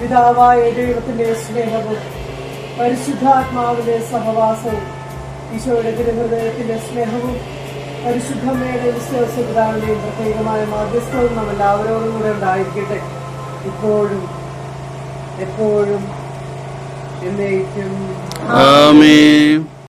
പിതാവായ ദൈവത്തിന്റെ സ്നേഹവും പരിശുദ്ധാത്മാവിന്റെ സഹവാസവും ഈശോയുടെ തിരുഹൃദയത്തിന്റെ സ്നേഹവും പരിശുദ്ധമ്മയുടെ വിശ്വാസപിതാവിന്റെയും പ്രത്യേകമായ മാധ്യസ്ഥവും നമ്മൾ എല്ലാവരോടും കൂടെ ഉണ്ടായിരിക്കട്ടെ. ഇപ്പോഴും എപ്പോഴും എന്നേക്കും. ആമേൻ.